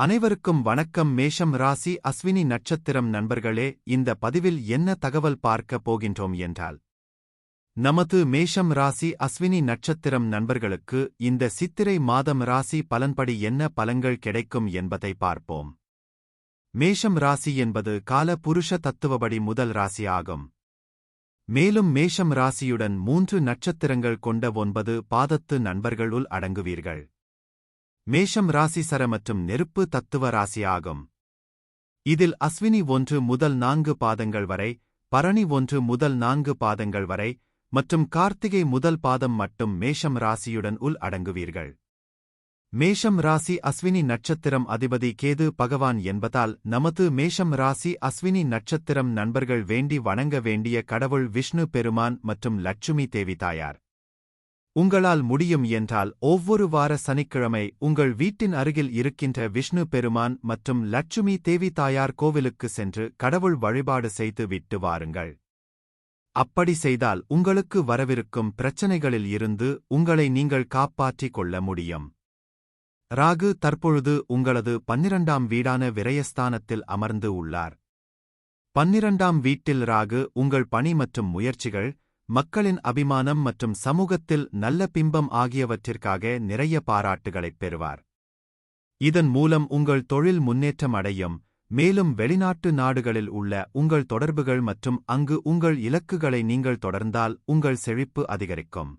அனைவருக்கும் வணக்கம். மேஷம் ராசி அஸ்வினி நட்சத்திரம் நண்பர்களே இந்த பதிவில் என்ன தகவல் பார்க்கப் போகின்றோம் என்றால் நமது மேஷம் ராசி அஸ்வினி நட்சத்திரம் நண்பர்களுக்கு இந்த சித்திரை மாதம் ராசி பலன்படி என்ன பலன்கள் கிடைக்கும் என்பதை பார்ப்போம். மேஷம் ராசி என்பது கால புருஷ தத்துவபடி முதல் ராசி ஆகும். மேலும் மேஷம் ராசியுடன் மூன்று நட்சத்திரங்கள் கொண்ட ஒன்பது பாதத்து நண்பர்களுள் அடங்குவீர்கள். மேஷம் ராசி சர மற்றும் நெருப்பு தத்துவ ராசி ஆகும் இதில் அஸ்வினி ஒன்று முதல் நான்கு பாதங்கள் வரை பரணி ஒன்று முதல் நான்கு பாதங்கள் வரை மற்றும் கார்த்திகை முதல் பாதம் மட்டும் மேஷம் ராசியுடன் உள் அடங்குவீர்கள். மேஷம் ராசி அஸ்வினி நட்சத்திரம் அதிபதி கேது பகவான் என்பதால் நமது மேஷம் ராசி அஸ்வினி நட்சத்திரம் நண்பர்கள் வேண்டி வணங்க வேண்டிய கடவுள் விஷ்ணு பெருமான் மற்றும் லட்சுமி தேவி தாயார். உங்களால் முடியும் என்றால் ஒவ்வொரு வார சனிக்கிழமை உங்கள் வீட்டின் அருகில் இருக்கின்ற விஷ்ணு பெருமான் மற்றும் லட்சுமி தேவி தாயார் கோவிலுக்கு சென்று கடவுள் வழிபாடு செய்து விட்டு வாருங்கள். அப்படி செய்தால் உங்களுக்கு வரவிருக்கும் பிரச்சனைகளில் இருந்து உங்களை நீங்கள் காப்பாற்றிக் கொள்ள முடியும். ராகு தற்பொழுது உங்களது பன்னிரண்டாம் வீடான விரயஸ்தானத்தில் அமர்ந்து உள்ளார். பன்னிரண்டாம் வீட்டில் ராகு உங்கள் பணி மற்றும் முயற்சிகள் மக்களின் அபிமானம் மற்றும் சமூகத்தில் நல்ல பிம்பம் ஆகியவற்றிற்காக நிறைய பாராட்டுகளைப் பெறுவார். இதன் மூலம் உங்கள் தொழில் முன்னேற்றம் அடையும். மேலும் வெளிநாட்டு நாடுகளில் உள்ள உங்கள் தொடர்புகள் மற்றும் அங்கு உங்கள் இலக்குகளை நீங்கள் தொடர்ந்தால் உங்கள் செழிப்பு அதிகரிக்கும்.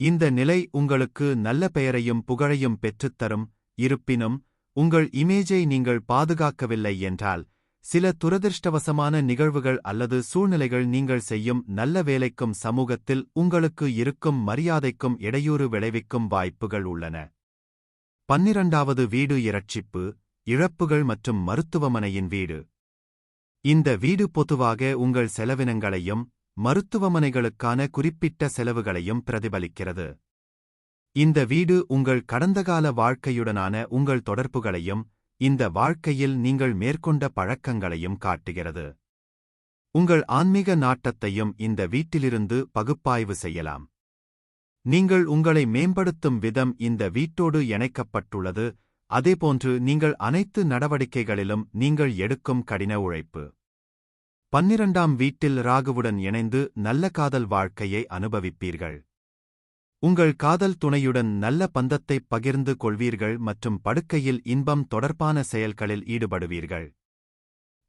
இந்த நிலை உங்களுக்கு நல்ல பெயரையும் புகழையும் பெற்றுத்தரும் இருப்பினும் உங்கள் இமேஜை நீங்கள் பாதுகாக்கவில்லை என்றால் சில துரதிர்ஷ்டவசமான நிகழ்வுகள் அல்லது சூழ்நிலைகள் நீங்கள் செய்யும் நல்ல வேலைக்கும் சமூகத்தில் உங்களுக்கு இருக்கும் மரியாதைக்கும் இடையூறு விளைவிக்கும் வாய்ப்புகள் உள்ளன. பன்னிரண்டாவது வீடு இரட்சிப்பு இழப்புகள் மற்றும் மருத்துவமனையின் வீடு. இந்த வீடு பொதுவாக உங்கள் செலவினங்களையும் மருத்துவமனைகளுக்கான குறிப்பிட்ட செலவுகளையும் பிரதிபலிக்கிறது. இந்த வீடு உங்கள் கடந்தகால வாழ்க்கையுடனான உங்கள் தொடர்புகளையும் இந்த வாழ்க்கையில் நீங்கள் மேற்கொண்ட பழக்கங்களையும் காட்டுகிறது. உங்கள் ஆன்மீக நாட்டத்தையும் இந்த வீட்டிலிருந்து பகுப்பாய்வு செய்யலாம். நீங்கள் உங்களை மேம்படுத்தும் விதம் இந்த வீட்டோடு இணைக்கப்பட்டுள்ளது அதேபோன்று நீங்கள் அனைத்து நடவடிக்கைகளிலும் நீங்கள் எடுக்கும் கடின உழைப்பு. பன்னிரண்டாம் வீட்டில் ராகுவுடன் இணைந்து நல்ல காதல் வாழ்க்கையை அனுபவிப்பீர்கள். உங்கள் காதல் துணையுடன் நல்ல பந்தத்தைப் பகிர்ந்து கொள்வீர்கள் மற்றும் படுக்கையில் இன்பம் தொடர்பான செயல்களில் ஈடுபடுவீர்கள்.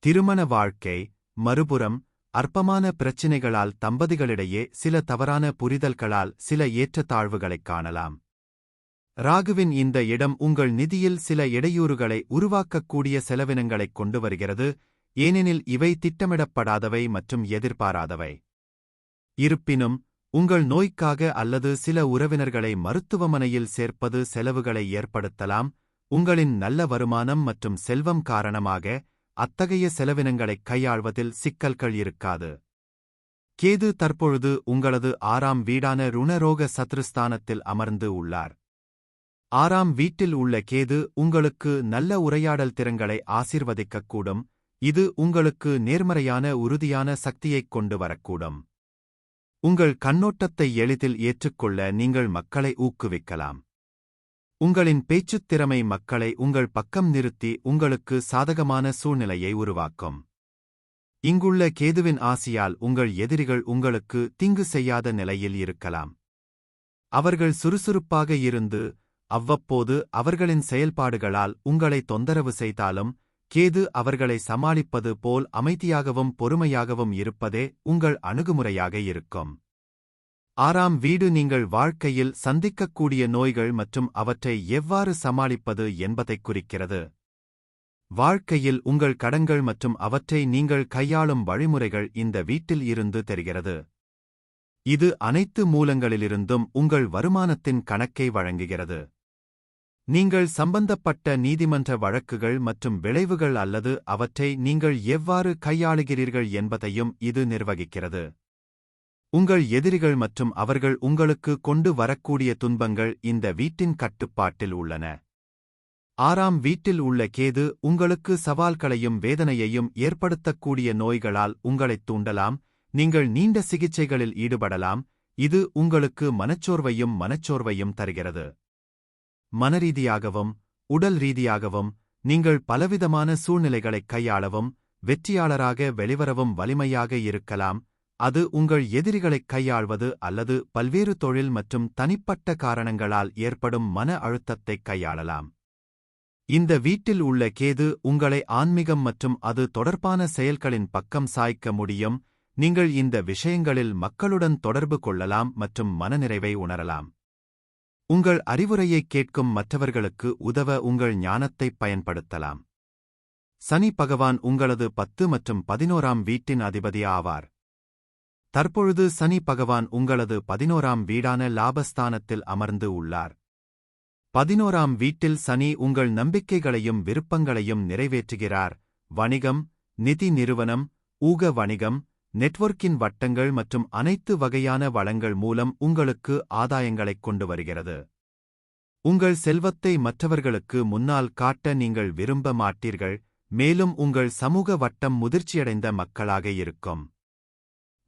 திருமண வாழ்க்கை மறுபுறம் அற்பமான பிரச்சினைகளால் தம்பதிகளிடையே சில தவறான புரிதல்களால் சில ஏற்றத்தாழ்வுகளைக் காணலாம். ராகுவின் இந்த இடம் உங்கள் நிதியில் சில இடையூறுகளை உருவாக்கக்கூடிய செலவினங்களைக் கொண்டு வருகிறது ஏனெனில் இவை திட்டமிடப்படாதவை மற்றும் எதிர்பாராதவை. இருப்பினும் உங்கள் நோய்க்காக அல்லது சில உறவினர்களை மருத்துவமனையில் சேர்ப்பது செலவுகளை ஏற்படுத்தலாம் உங்களின் நல்ல வருமானம் மற்றும் செல்வம் காரணமாக அத்தகைய செலவினங்களைக் கையாள்வதில் சிக்கல்கள் இருக்காது. கேது தற்பொழுது உங்களது ஆறாம் வீடான ருணரோக சத்ருஸ்தானத்தில் அமர்ந்து உள்ளார். ஆறாம் வீட்டில் உள்ள கேது உங்களுக்கு நல்ல உரையாடல் திறங்களை ஆசிர்வதிக்கக்கூடும் இது உங்களுக்கு நேர்மறையான உறுதியான சக்தியைக் கொண்டு வரக்கூடும். உங்கள் கண்ணோட்டத்தை எளிதில் ஏற்றுக்கொள்ள நீங்கள் மக்களை ஊக்குவிக்கலாம். உங்களின் பேச்சுத் திறமை மக்களை உங்கள் பக்கம் நிறுத்தி உங்களுக்கு சாதகமான சூழ்நிலையை உருவாக்கும். இங்குள்ள கேதுவின் ஆசியால் உங்கள் எதிரிகள் உங்களுக்கு தீங்கு செய்யாத நிலையில் இருக்கலாம். அவர்கள் சுறுசுறுப்பாக இருந்து அவ்வப்போது அவர்களின் செயல்பாடுகளால் உங்களை தொந்தரவு செய்தாலும் கேது அவர்களை சமாளிப்பது போல் அமைதியாகவும் பொறுமையாகவும் இருப்பதே உங்கள் அணுகுமுறையாக இருக்கும். ஆறாம் வீடு நீங்கள் வாழ்க்கையில் சந்திக்கக்கூடிய நோய்கள் மற்றும் அவற்றை எவ்வாறு சமாளிப்பது என்பதைக் குறிக்கிறது. வாழ்க்கையில் உங்கள் கடன்கள் மற்றும் அவற்றை நீங்கள் கையாளும் வழிமுறைகள் இந்த வீட்டில் இருந்து தெரிகிறது. இது அனைத்து மூலங்களிலிருந்தும் உங்கள் வருமானத்தின் கணக்கை வழங்குகிறது. நீங்கள் சம்பந்தப்பட்ட நீதிமன்ற வழக்குகள் மற்றும் விளைவுகள் அல்லது அவற்றை நீங்கள் எவ்வாறு கையாளுகிறீர்கள் என்பதையும் இது நிர்வகிக்கிறது. உங்கள் எதிரிகள் மற்றும் அவர்கள் உங்களுக்கு கொண்டு வரக்கூடிய துன்பங்கள் இந்த வீட்டின் கட்டுப்பாட்டில் உள்ளன. ஆறாம் வீட்டில் உள்ள கேது உங்களுக்கு சவால்களையும் வேதனையையும் ஏற்படுத்தக்கூடிய நோய்களால் உங்களைத் தூண்டலாம் நீங்கள் நீண்ட சிகிச்சைகளில் ஈடுபடலாம் இது உங்களுக்கு மனச்சோர்வையும் மனச்சோர்வையும் தருகிறது. மனரீதியாகவும் உடல் ரீதியாகவும் நீங்கள் பலவிதமான சூழ்நிலைகளைக் கையாளவும் வெற்றியாளராக வெளிவரவும் வலிமையாக இருக்கலாம். அது உங்கள் எதிரிகளைக் கையாள்வது அல்லது பல்வேறு தொழில் மற்றும் தனிப்பட்ட காரணங்களால் ஏற்படும் மன அழுத்தத்தைக் கையாளலாம். இந்த வீட்டில் உள்ள கேது உங்களை ஆன்மீகம் மற்றும் அது தொடர்பான செயல்களின் பக்கம் சாய்க்க முடியும். நீங்கள் இந்த விஷயங்களில் மக்களுடன் தொடர்பு கொள்ளலாம் மற்றும் மனநிறைவை உணரலாம். உங்கள் அறிவுரையைக் கேட்கும் மற்றவர்களுக்கு உதவ உங்கள் ஞானத்தைப் பயன்படுத்தலாம். சனி பகவான் உங்களது பத்து மற்றும் பதினோராம் வீட்டின் அதிபதி ஆவார். தற்பொழுது சனி பகவான் உங்களது பதினோராம் வீடான லாபஸ்தானத்தில் அமர்ந்து உள்ளார். பதினோராம் வீட்டில் சனி உங்கள் நம்பிக்கைகளையும் விருப்பங்களையும் நிறைவேற்றுகிறார். வணிகம் நிதி நிறுவனம் ஊக வணிகம் நெட்வொர்க்கின் வட்டங்கள் மற்றும் அனைத்து வகையான வளங்கள் மூலம் உங்களுக்கு ஆதாயங்களைக் கொண்டு வருகிறது. உங்கள் செல்வத்தை மற்றவர்களுக்கு முன்னால் காட்ட நீங்கள் விரும்ப மாட்டீர்கள் மேலும் உங்கள் சமூக வட்டம் முதிர்ச்சியடைந்த மக்களாக இருக்கும்.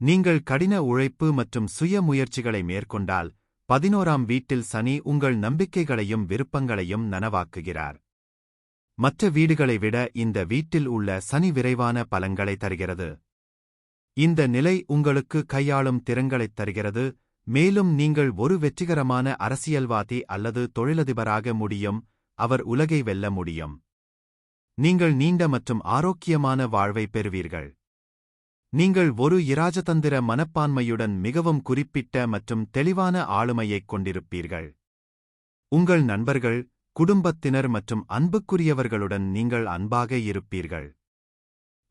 நீங்கள் கடின உழைப்பு மற்றும் சுய முயற்சிகளை மேற்கொண்டால் பதினோராம் வீட்டில் சனி உங்கள் நம்பிக்கைகளையும் விருப்பங்களையும் நனவாக்குகிறார். மற்ற வீடுகளை விட இந்த வீட்டில் உள்ள சனி விரைவான பலன்களை தருகிறது. இந்த நிலை உங்களுக்கு கையாளும் திறங்களைத் தருகிறது மேலும் நீங்கள் ஒரு வெற்றிகரமான அரசியல்வாதி அல்லது தொழிலதிபராக முடியும் அவர் உலகை வெல்ல முடியும். நீங்கள் நீண்ட மற்றும் ஆரோக்கியமான வாழ்வை பெறுவீர்கள். நீங்கள் ஒரு இராஜதந்திர மனப்பான்மையுடன் மிகவும் குறிப்பிட்ட மற்றும் தெளிவான ஆளுமையைக் கொண்டிருப்பீர்கள். உங்கள் நண்பர்கள் குடும்பத்தினர் மற்றும் அன்புக்குரியவர்களுடன் நீங்கள் அன்பாக இருப்பீர்கள்.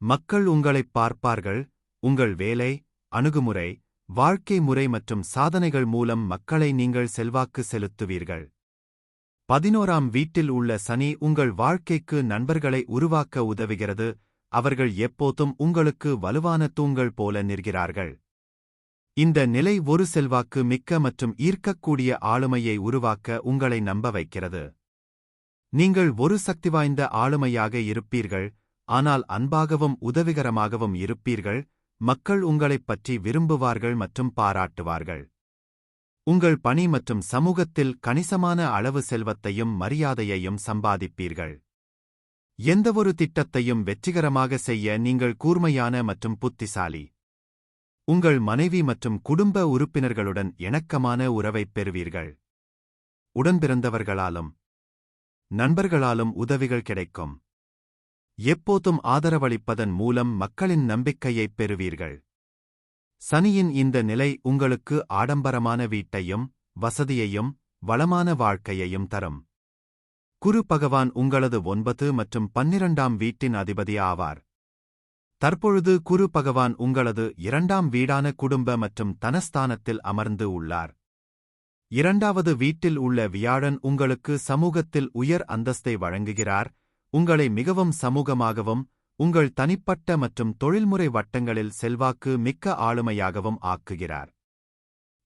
மக்கள் உங்களைப் பார்ப்பார்கள் உங்கள் வேலை அணுகுமுறை வாழ்க்கை முறை மற்றும் சாதனைகள் மூலம் மக்களை நீங்கள் செல்வாக்கு செலுத்துவீர்கள். பதினோராம் வீட்டில் உள்ள சனி உங்கள் வாழ்க்கைக்கு நண்பர்களை உருவாக்க உதவுகிறது அவர்கள் எப்போதும் உங்களுக்கு வலுவான தூண்கள் போல நிற்கிறார்கள். இந்த நிலை ஒரு செல்வாக்கு மிக்க மற்றும் ஈர்க்கக்கூடிய ஆளுமையை உருவாக்க உங்களை நம்ப வைக்கிறது. நீங்கள் ஒரு சக்திவாய்ந்த ஆளுமையாக இருப்பீர்கள் ஆனால் அன்பாகவும் உதவிகரமாகவும் இருப்பீர்கள் மக்கள் உங்களைப் பற்றி விரும்புவார்கள் மற்றும் பாராட்டுவார்கள். உங்கள் பணி மற்றும் சமூகத்தில் கணிசமான அளவு செல்வத்தையும் மரியாதையையும் சம்பாதிப்பீர்கள். எந்தவொரு திட்டத்தையும் வெற்றிகரமாக செய்ய நீங்கள் கூர்மையான மற்றும் புத்திசாலி. உங்கள் மனைவி மற்றும் குடும்ப உறுப்பினர்களுடன் இணக்கமான உறவைப் பெறுவீர்கள். உடன்பிறந்தவர்களாலும் நண்பர்களாலும் உதவிகள் கிடைக்கும். எப்போதும் ஆதரவளிப்பதன் மூலம் மக்களின் நம்பிக்கையைப் பெறுவீர்கள். சனியின் இந்த நிலை உங்களுக்கு ஆடம்பரமான வீட்டையும் வசதியையும் வளமான வாழ்க்கையையும் தரும். குரு பகவான் உங்களது ஒன்பது மற்றும் பன்னிரண்டாம் வீட்டின் அதிபதி ஆவார். தற்பொழுது குரு பகவான் உங்களது இரண்டாம் வீடான குடும்ப மற்றும் தனஸ்தானத்தில் அமர்ந்து உள்ளார். இரண்டாவது வீட்டில் உள்ள வியாழன் உங்களுக்கு சமூகத்தில் உயர் அந்தஸ்தை வழங்குகிறார் உங்களை மிகவும் சமூகமாகவும் உங்கள் தனிப்பட்ட மற்றும் தொழில்முறை வட்டங்களில் செல்வாக்கு மிக்க ஆளுமையாகவும் ஆக்குகிறார்.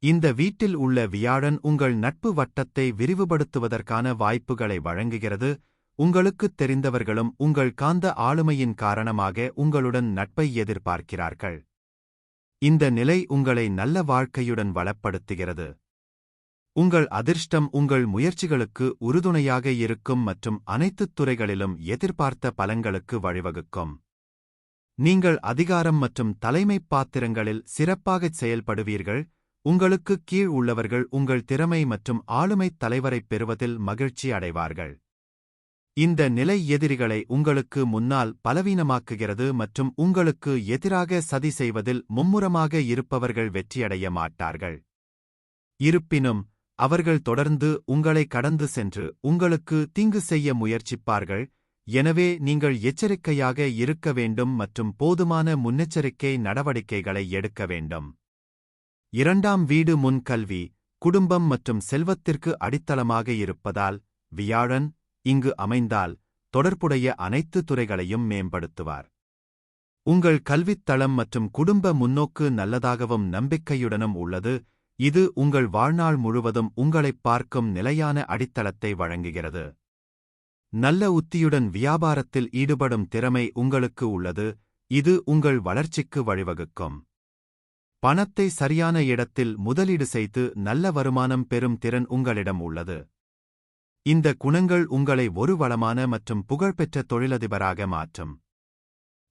இந்த வீட்டில் உள்ள வியாழன் உங்கள் நட்பு வட்டத்தை விரிவுபடுத்துவதற்கான வாய்ப்புகளை வழங்குகிறது. உங்களுக்குத் தெரிந்தவர்களும் உங்கள் காந்த ஆளுமையின் காரணமாக உங்களுடன் நட்பை எதிர்பார்க்கிறார்கள். இந்த நிலை உங்களை நல்ல வாழ்க்கையுடன் வளப்படுத்துகிறது. உங்கள் அதிர்ஷ்டம் உங்கள் முயற்சிகளுக்கு உறுதுணையாக இருக்கும் மற்றும் அனைத்துத் துறைகளிலும் எதிர்பார்த்த பலன்களுக்கு வழிவகுக்கும். நீங்கள் அதிகாரம் மற்றும் தலைமைப் பாத்திரங்களில் சிறப்பாகச் செயல்படுவீர்கள். உங்களுக்கு கீழ் உள்ளவர்கள் உங்கள் திறமை மற்றும் ஆளுமைத் தலைவரைப் பெறுவதில் மகிழ்ச்சி அடைவார்கள். இந்த நிலை எதிரிகளை உங்களுக்கு முன்னால் பலவீனமாக்குகிறது மற்றும் உங்களுக்கு எதிராக சதி செய்வதில் மும்முரமாக இருப்பவர்கள் வெற்றியடைய மாட்டார்கள். இருப்பினும் அவர்கள் தொடர்ந்து உங்களை கடந்து சென்று உங்களுக்கு தீங்கு செய்ய முயற்சிப்பார்கள். எனவே நீங்கள் எச்சரிக்கையாக இருக்க வேண்டும் மற்றும் போதுமான முன்னெச்சரிக்கை நடவடிக்கைகளை எடுக்க வேண்டும். இரண்டாம் வீடு முன் கல்வி குடும்பம் மற்றும் செல்வத்திற்கு அடித்தளமாக இருப்பதால் வியாழன் இங்கு அமைந்தால் தொடர்புடைய அனைத்து துறைகளையும் மேம்படுத்துவார். உங்கள் கல்வித் தளம் மற்றும் குடும்ப முன்னோக்கு நல்லதாகவும் நம்பிக்கையுடனும் உள்ளது. இது உங்கள் வாழ்நாள் முழுவதும் உங்களைப் பார்க்கும் நிலையான அடித்தளத்தை வழங்குகிறது. நல்ல உத்தியுடன் வியாபாரத்தில் ஈடுபடும் திறமை உங்களுக்கு உள்ளது இது உங்கள் வளர்ச்சிக்கு வழிவகுக்கும். பணத்தை சரியான இடத்தில் முதலீடு செய்து நல்ல வருமானம் பெறும் திறன் உங்களிடம் உள்ளது. இந்த குணங்கள் உங்களை ஒரு வளமான மற்றும் புகழ்பெற்ற தொழிலதிபராக மாற்றும்.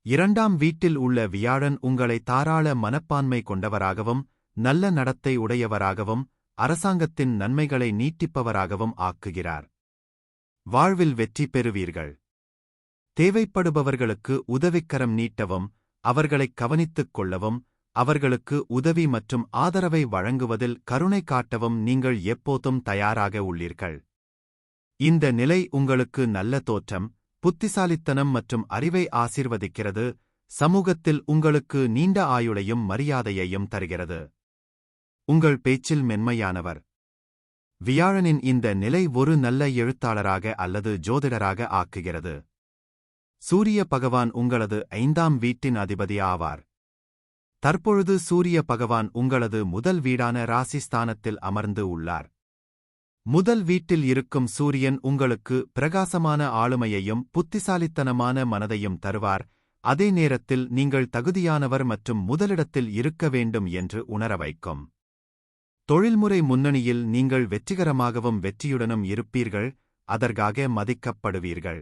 இரண்டாம் வீட்டில் உள்ள வியாழன் உங்களை தாராள மனப்பான்மை கொண்டவராகவும் நல்ல நடத்தை உடையவராகவும் அரசாங்கத்தின் நன்மைகளை நீட்டிப்பவராகவும் ஆக்குகிறார். வாழ்வில் வெற்றி பெறுவீர்கள். தேவைப்படுபவர்களுக்கு உதவிக்கரம் நீட்டவும் அவர்களைக் கவனித்துக் கொள்ளவும் அவர்களுக்கு உதவி மற்றும் ஆதரவை வழங்குவதில் கருணை காட்டவும் நீங்கள் எப்போதும் தயாராக உள்ளீர்கள். இந்த நிலை உங்களுக்கு நல்ல தோற்றம் புத்திசாலித்தனம் மற்றும் அறிவை ஆசீர்வதிக்கிறது சமூகத்தில் உங்களுக்கு நீண்ட ஆயுளையும் மரியாதையையும் தருகிறது. உங்கள் பேச்சில் மென்மையானவர். வியாழனின் இந்த நிலை ஒரு நல்ல எழுத்தாளராக அல்லது ஜோதிடராக ஆக்குகிறது. சூரிய பகவான் உங்களது ஐந்தாம் வீட்டின் அதிபதி ஆவார். தற்பொழுது சூரிய பகவான் உங்களது முதல் வீடான ராசிஸ்தானத்தில் அமர்ந்து உள்ளார். முதல் வீட்டில் இருக்கும் சூரியன் உங்களுக்கு பிரகாசமான ஆளுமையையும் புத்திசாலித்தனமான மனதையும் தருவார். அதே நேரத்தில் நீங்கள் தகுதியானவர் மற்றும் முதலிடத்தில் இருக்க வேண்டும் என்று உணர வைக்கும் தொழில்முறை முன்னணியில் நீங்கள் வெற்றிகரமாகவும் வெற்றியுடனும் இருப்பீர்கள் அதற்காக மதிக்கப்படுவீர்கள்.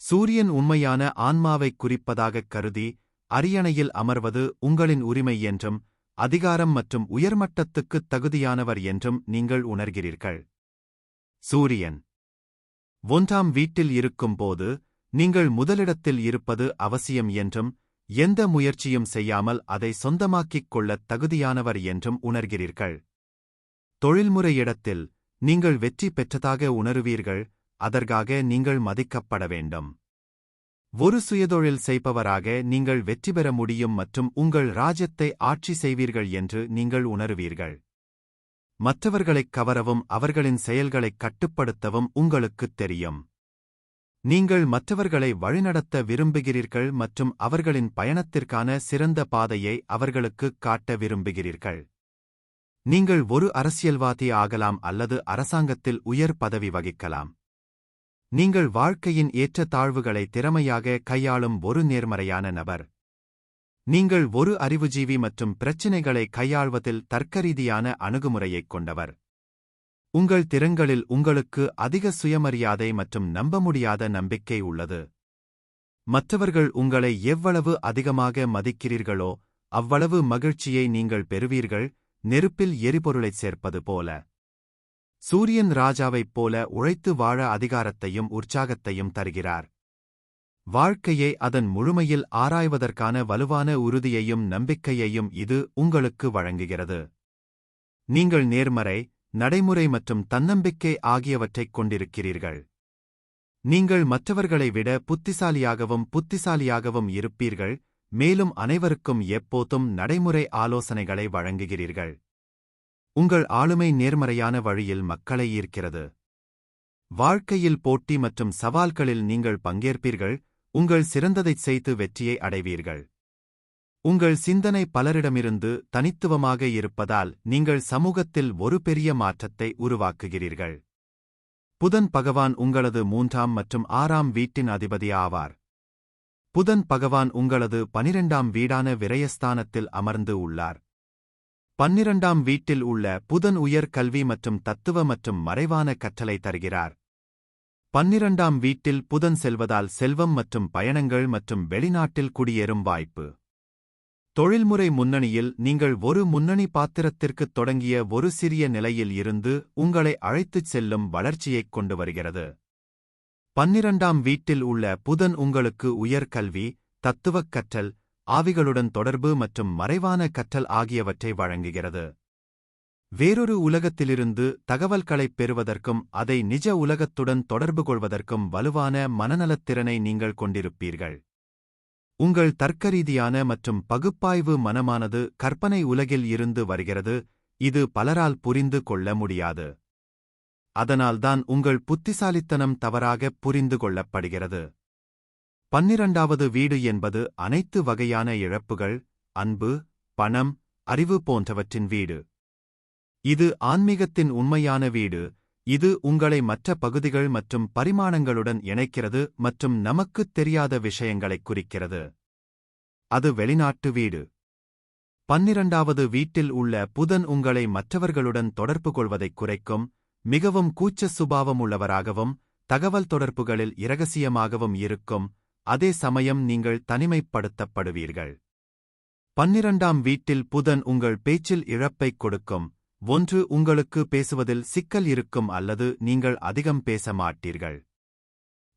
சூரியன் உண்மையான ஆன்மாவைக் குறிப்பதாகக் கருதி அரியணையில் அமர்வது உங்களின் உரிமை என்றும் அதிகாரம் மற்றும் உயர்மட்டத்துக்குத் தகுதியானவர் என்றும் நீங்கள் உணர்கிறீர்கள். சூரியன். ஒன்றாம் வீட்டில் இருக்கும்போது நீங்கள் முதலிடத்தில் இருப்பது அவசியம் என்றும் எந்த முயற்சியும் செய்யாமல் அதை சொந்தமாக்கிக் கொள்ளத் தகுதியானவர் என்றும் உணர்கிறீர்கள். தொழில்முறை இடத்தில் நீங்கள் வெற்றி பெற்றதாக உணருவீர்கள் அதற்காக நீங்கள் மதிக்கப்பட வேண்டும். ஒரு சுயதொழில் செய்பவராக நீங்கள் வெற்றி பெற முடியும் மற்றும் உங்கள் ராஜ்யத்தை ஆட்சி செய்வீர்கள் என்று நீங்கள் உணருவீர்கள். மற்றவர்களைக் கவரவும் அவர்களின் செயல்களைக் கட்டுப்படுத்தவும் உங்களுக்குத் தெரியும். நீங்கள் மற்றவர்களை வழிநடத்த விரும்புகிறீர்கள் மற்றும் அவர்களின் பயணத்திற்கான சிறந்த பாதையை அவர்களுக்குக் காட்ட விரும்புகிறீர்கள். நீங்கள் ஒரு அரசியல்வாதி ஆகலாம் அல்லது அரசாங்கத்தில் உயர் பதவி வகிக்கலாம். நீங்கள் வாழ்க்கையின் ஏற்ற தாழ்வுகளை திறமையாக கையாளும் ஒரு நேர்மறையான நபர். நீங்கள் ஒரு அறிவுஜீவி மற்றும் பிரச்சினைகளை கையாள்வதில் தர்க்கரீதியான அணுகுமுறையைக் கொண்டவர். உங்கள் திறன்களில் உங்களுக்கு அதிக சுயமரியாதை மற்றும் நம்ப முடியாத நம்பிக்கை உள்ளது. மற்றவர்கள் உங்களை எவ்வளவு அதிகமாக மதிக்கிறீர்களோ அவ்வளவு மகிழ்ச்சியை நீங்கள் பெறுவீர்கள் நெருப்பில் எரிபொருளைச் சேர்ப்பது போல. சூரியன் ராஜாவைப் போல உழைத்து வாழ அதிகாரத்தையும் உற்சாகத்தையும் தருகிறார். வாழ்க்கையை அதன் முழுமையில் ஆராய்வதற்கான வலுவான உறுதியையும் நம்பிக்கையையும் இது உங்களுக்கு வழங்குகிறது. நீங்கள் நேர்மறை நடைமுறை மற்றும் தன்னம்பிக்கை ஆகியவற்றைக் கொண்டிருக்கிறீர்கள். நீங்கள் மற்றவர்களை விட புத்திசாலியாகவும் புத்திசாலியாகவும் இருப்பீர்கள் மேலும் அனைவருக்கும் எப்போதும் நடைமுறை ஆலோசனைகளை வழங்குகிறீர்கள். உங்கள் ஆளுமை நேர்மறையான வழியில் மக்களை ஈர்க்கிறது. வாழ்க்கையில் போட்டி மற்றும் சவால்களில் நீங்கள் பங்கேற்பீர்கள் உங்கள் சிறந்ததைச் செய்து வெற்றியை அடைவீர்கள். உங்கள் சிந்தனை பலரிடமிருந்து தனித்துவமாக இருப்பதால் நீங்கள் சமூகத்தில் ஒரு பெரிய மாற்றத்தை உருவாக்குகிறீர்கள். புதன் பகவான் உங்களது மூன்றாம் மற்றும் ஆறாம் வீட்டின் அதிபதி ஆவார். புதன் பகவான் உங்களது பனிரெண்டாம் வீடான விரயஸ்தானத்தில் அமர்ந்து உள்ளார். பன்னிரண்டாம் வீட்டில் உள்ள புதன் உயர் கல்வி மற்றும் தத்துவ மற்றும் மறைவான கற்றலை தருகிறார். பன்னிரண்டாம் வீட்டில் புதன் செல்வதால் செல்வம் மற்றும் பயணங்கள் மற்றும் வெளிநாட்டில் குடியேறும் வாய்ப்பு. தொழில்முறை முன்னணியில் நீங்கள் ஒரு முன்னணி பாத்திரத்திற்குத் தொடங்கிய ஒரு சிறிய நிலையில் இருந்து உங்களை அழைத்துச் செல்லும் வளர்ச்சியைக் கொண்டு வருகிறது. பன்னிரண்டாம் வீட்டில் உள்ள புதன் உங்களுக்கு உயர்கல்வி தத்துவக் கற்றல் ஆவிகளுடன் தொடர்பு மற்றும் மறைவான கற்றல் ஆகியவற்றை வழங்குகிறது. வேறொரு உலகத்திலிருந்து தகவல்களைப் பெறுவதற்கும் அதை நிஜ உலகத்துடன் தொடர்பு கொள்வதற்கும் வலுவான மனநலத்திறனை நீங்கள் கொண்டிருப்பீர்கள். உங்கள் தர்க்கரீதியான மற்றும் பகுப்பாய்வு மனமானது கற்பனை உலகில் இருந்து வருகிறது இது பலரால் புரிந்து கொள்ள முடியாது. அதனால்தான் உங்கள் புத்திசாலித்தனம் தவறாகப் புரிந்து கொள்ளப்படுகிறது. பன்னிரண்டாவது வீடு என்பது அனைத்து வகையான இழப்புகள் அன்பு பணம் அறிவு போன்றவற்றின் வீடு. இது ஆன்மீகத்தின் உண்மையான வீடு இது உங்களை மற்ற பகுதிகள் மற்றும் பரிமாணங்களுடன் இணைக்கிறது மற்றும் நமக்குத் தெரியாத விஷயங்களைக் குறிக்கிறது. அது வெளிநாட்டு வீடு. பன்னிரண்டாவது வீட்டில் உள்ள புதன் உங்களை மற்றவர்களுடன் தொடர்பு கொள்வதைக் குறைக்கும் மிகவும் கூச்ச சுபாவமுள்ளவராகவும் தகவல் தொடர்புகளில் இரகசியமாகவும் இருக்கும் அதே சமயம் நீங்கள் தனிமைப்படுத்தப்படுவீர்கள். பன்னிரண்டாம் வீட்டில் புதன் உங்கள் பேச்சில் இழப்பைக் கொடுக்கும் ஒன்று உங்களுக்கு பேசுவதில் சிக்கல் இருக்கும் அல்லது நீங்கள் அதிகம் பேச மாட்டீர்கள்.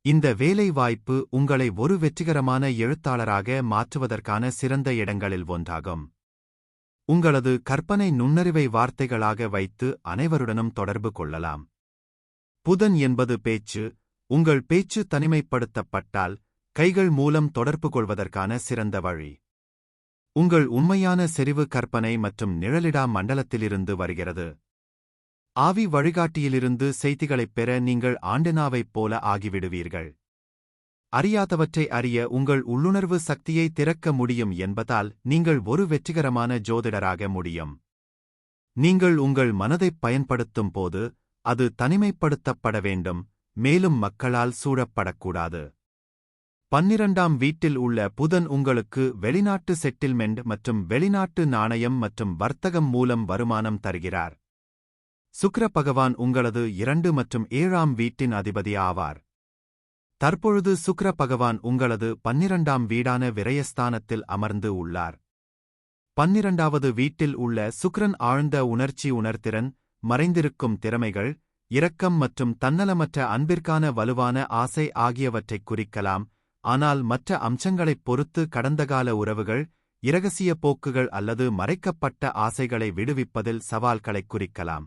இந்த வேலை வாய்ப்பு உங்களை ஒரு வெற்றிகரமான எழுத்தாளராக மாற்றுவதற்கான சிறந்த இடங்களில் ஒன்றாகும். உங்களது கற்பனை நுண்ணறிவை வார்த்தைகளாக வைத்து அனைவருடனும் தொடர்பு கொள்ளலாம். புதன் என்பது பேச்சு உங்கள் பேச்சு தனிமைப்படுத்தப்பட்டால் கைகள் மூலம் தொடர்பு கொள்வதற்கான சிறந்த வழி. உங்கள் உண்மையான செறிவு கற்பனை மற்றும் நிழலிடா மண்டலத்திலிருந்து வருகிறது. ஆவி வழிகாட்டியிலிருந்து செய்திகளைப் பெற நீங்கள் ஆண்டெனாவைப் போல ஆகிவிடுவீர்கள். அறியாதவற்றை அறிய உங்கள் உள்ளுணர்வு சக்தியை திறக்க முடியும் என்பதால் நீங்கள் ஒரு வெற்றிகரமான ஜோதிடராக முடியும். நீங்கள் உங்கள் மனதைப் பயன்படுத்தும் போது அது தனிமைப்படுத்தப்பட வேண்டும் மேலும் மக்களால் சூழப்படக்கூடாது. பன்னிரண்டாம் வீட்டில் உள்ள புதன் உங்களுக்கு வெளிநாட்டு செட்டில்மெண்ட் மற்றும் வெளிநாட்டு நாணயம் மற்றும் வர்த்தகம் மூலம் வருமானம் தருகிறார். சுக்கர பகவான் உங்களது இரண்டு மற்றும் ஏழாம் வீட்டின் அதிபதி ஆவார். தற்பொழுது சுக்கர பகவான் உங்களது பன்னிரண்டாம் வீடான விரயஸ்தானத்தில் அமர்ந்து உள்ளார். பன்னிரண்டாவது வீட்டில் உள்ள சுக்ரன் ஆழ்ந்த உணர்ச்சி உணர்திறன் மறைந்திருக்கும் திறமைகள் இரக்கம் மற்றும் தன்னலமற்ற அன்பிற்கான வலுவான ஆசை ஆகியவற்றைக் குறிக்கலாம். ஆனால் மற்ற அம்சங்களைப் பொறுத்து கடந்தகால உறவுகள் இரகசிய போக்குகள் அல்லது மறைக்கப்பட்ட ஆசைகளை விடுவிப்பதில் சவால்களைக் குறிக்கலாம்.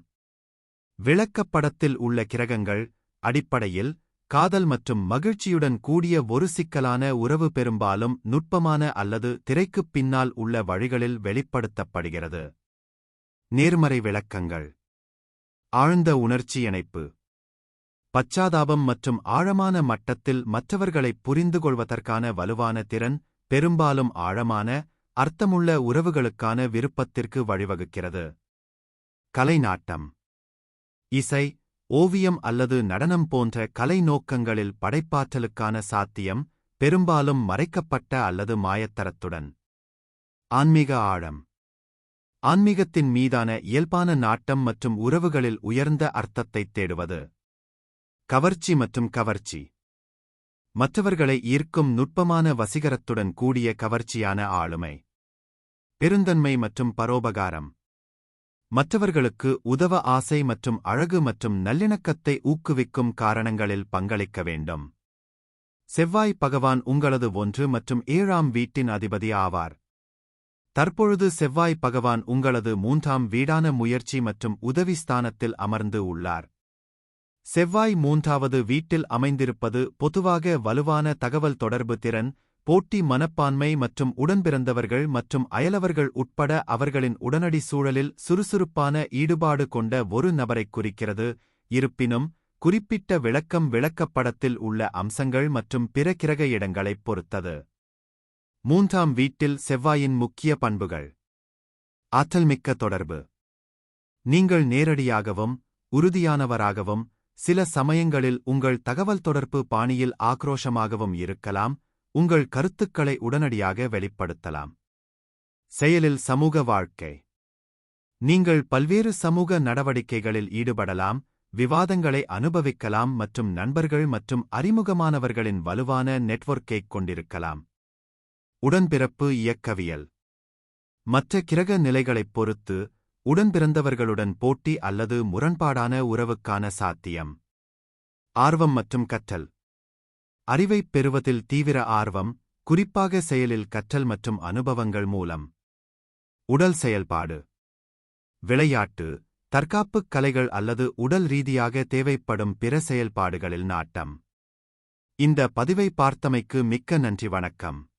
விளக்கப்படத்தில் உள்ள கிரகங்கள் அடிப்படையில் காதல் மற்றும் மகிழ்ச்சியுடன் கூடிய ஒரு சிக்கலான உறவு பெரும்பாலும் நுட்பமான அல்லது திரைக்குப் பின்னால் உள்ள வழிகளில் வெளிப்படுத்தப்படுகிறது. நேர்மறை விளக்கங்கள். ஆழ்ந்த உணர்ச்சி இணைப்பு. பச்சாதாபம் மற்றும் ஆழமான மட்டத்தில் மற்றவர்களைப் புரிந்துகொள்வதற்கான வலுவான திறன் பெரும்பாலும் ஆழமான அர்த்தமுள்ள உறவுகளுக்கான விருப்பத்திற்கு வழிவகுக்கிறது. கலைநாட்டம். இசை ஓவியம் அல்லது நடனம் போன்ற கலை நோக்கங்களில் படைப்பாற்றலுக்கான சாத்தியம் பெரும்பாலும் மறைக்கப்பட்ட அல்லது மாயத்தரத்துடன். ஆன்மீக ஆழம். ஆன்மீகத்தின் மீதான இயல்பான நாட்டம் மற்றும் உறவுகளில் உயர்ந்த அர்த்தத்தைத் தேடுவது. கவர்ச்சி மற்றும் கவர்ச்சி. மற்றவர்களை ஈர்க்கும் நுட்பமான வசீகரத்துடன் கூடிய கவர்ச்சியான ஆளுமை. பெருந்தன்மை மற்றும் பரோபகாரம். மற்றவர்களுக்கு உதவ ஆசை மற்றும் அழகு மற்றும் நல்லிணக்கத்தை ஊக்குவிக்கும் காரணங்களில் பங்களிக்க வேண்டும். செவ்வாய் பகவான் உங்களது ஒன்று மற்றும் ஏழாம் வீட்டின் அதிபதி ஆவார். தற்பொழுது செவ்வாய் பகவான் உங்களது மூன்றாம் வீடான முயற்சி மற்றும் உதவி ஸ்தானத்தில் அமர்ந்து உள்ளார். செவ்வாய் மூன்றாவது வீட்டில் அமைந்திருப்பது பொதுவாக வலுவான தகவல் தொடர்பு திறன் போட்டி மனப்பான்மை மற்றும் உடன்பிறந்தவர்கள் மற்றும் அயலவர்கள் உட்பட அவர்களின் உடனடி சூழலில் சுறுசுறுப்பான ஈடுபாடு கொண்ட ஒரு நபரைக் குறிக்கிறது. இருப்பினும் குறிப்பிட்ட விளக்கம் விளக்கப்படத்தில் உள்ள அம்சங்கள் மற்றும் பிற கிரக இடங்களைப் பொறுத்தது. மூன்றாம் வீட்டில் செவ்வாயின் முக்கிய பண்புகள். ஆற்றல்மிக்க தொடர்பு. நீங்கள் நேரடியாகவும் உறுதியானவராகவும் சில சமயங்களில் உங்கள் தகவல் தொடர்பு பாணியில் ஆக்ரோஷமாகவும் இருக்கலாம் உங்கள் கருத்துக்களை உடனடியாக வெளிப்படுத்தலாம். செயலில் சமூக வாழ்க்கை. நீங்கள் பல்வேறு சமூக நடவடிக்கைகளில் ஈடுபடலாம் விவாதங்களை அனுபவிக்கலாம் மற்றும் நண்பர்கள் மற்றும் அறிமுகமானவர்களின் வலுவான நெட்வொர்க்கைக் கொண்டிருக்கலாம். உடன்பிறப்பு இயக்கவியல். மற்ற கிரக நிலைகளைப் பொறுத்து உடன்பிறந்தவர்களுடன் போட்டி அல்லது முரண்பாடான உறவுக்கான சாத்தியம். ஆர்வம் மற்றும் கற்றல். அறிவைப் பெறுவதில் தீவிர ஆர்வம் குறிப்பாக செயலில் கற்றல் மற்றும் அனுபவங்கள் மூலம். உடல் செயல்பாடு. விளையாட்டு தற்காப்புக் கலைகள் அல்லது உடல் ரீதியாக தேவைப்படும் பிற செயல்பாடுகளில் நாட்டம். இந்த பதிவை பார்த்தமைக்கு மிக்க நன்றி வணக்கம்.